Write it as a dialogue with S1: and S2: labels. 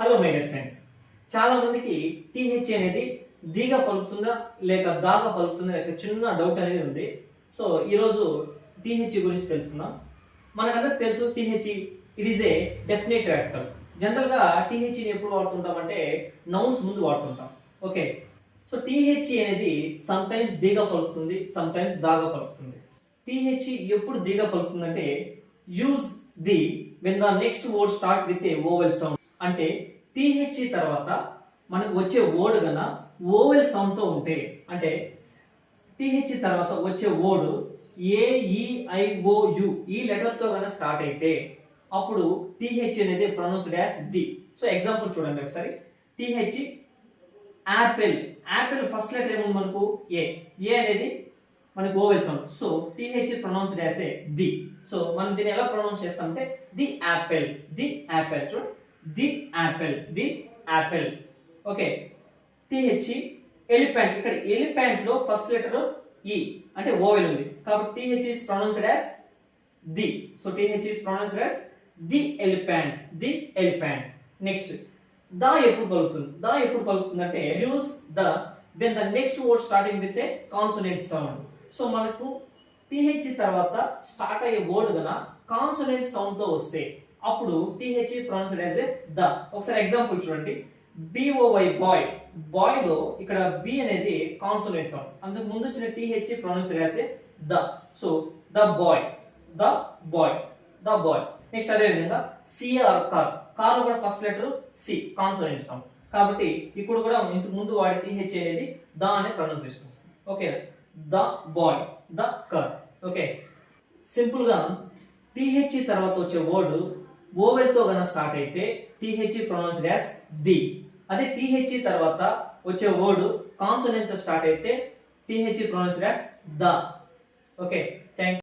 S1: Hello my dear friends చాలా మందికి TH అనేది దీగ పలుకుతుందా లేక దాగా పలుకుతుందా లేక చిన్న డౌట్ అనేది ఉంది. సో ఈరోజు టీహెచ్ గురించి తెలుసుకుందాం. మనకందరికి తెలుసు T H it is a definite article జనరల్గా టీహెచ్ని ఎప్పుడు వాడుతుంటామంటే నౌన్స్ ముందు వాడుతుంటాం. ఓకే సో టీహెచ్ అనేది సమ్ టైమ్స్ పలుకుతుంది సమ్ టైమ్స్ దాగా పలుకుతుంది. టీహెచ్ ఎప్పుడు దీగా పలుకుతుందంటే use the when the next word start with a vowel sound అంటే టీహెచ్ తర్వాత మనకు వచ్చే వర్డ్ గన ఓవెల్ సౌండ్తో ఉంటే అంటే టీహెచ్ తర్వాత వచ్చే వర్డ్ ఏఈఐఓయు ఈ లెటర్తో కనుక స్టార్ట్ అయితే అప్పుడు టీహెచ్ అనేది pronounced as the so example చూడండి ఒకసారి. T H apple apple first letter ఏముంది మనకు? ఏ ఏ అనేది మనకు vowel sound so T H pronounced as a the so మనం దీన్ని ఎలా ప్రొనౌన్స్ చేస్తామంటే ది యాపిల్ ది యాపిల్ చూడండి the apple the apple okay. T H E elephant. ఇక్కడ ఎలిఫెంట్లో ఫస్ట్ లెటర్ ఈ అంటే ఓవెల్ ఉంది. కాబట్టి T H is pronounced as the. So T H is pronounced as the elephant the elephant. Next the ఎప్పుడు పలుకుతుంది? The ఎప్పుడు పలుకుతుంది అంటే use the then the next word starting with a consonant sound so మనకు T H తర్వాత start అయ్యే word గన consonant సౌండ్తో వస్తే అప్పుడు T H pronounced as a the ఒకసారి ఎగ్జాంపుల్ చూడండి. బిఓవై బాయ్ బాయ్లో ఇక్కడ బి అనేది కాన్సోనెంట్ సౌండ్ అందుకు ముందు వచ్చిన T H pronounced as a the so the boy the boy the boy next అదే విధంగా సిఆర్ కార్ కార్ కూడా first letter C consonant sound కాబట్టి ఇప్పుడు కూడా ఇంతకు ముందు వాడి టీహెచ్ అనేది ద అనే ప్రొనౌన్సియేషన్ వస్తుంది okay the boy the car okay simple T H E తర్వాత వచ్చే వర్డ్ ఓవెల్తో గన స్టార్ట్ అయితే T H E pronounce as the. అదే టీహెచ్ఈ తర్వాత వచ్చే వర్డ్ కాన్సోనెంట్తో స్టార్ట్ అయితే T H E pronounce as the. Okay thank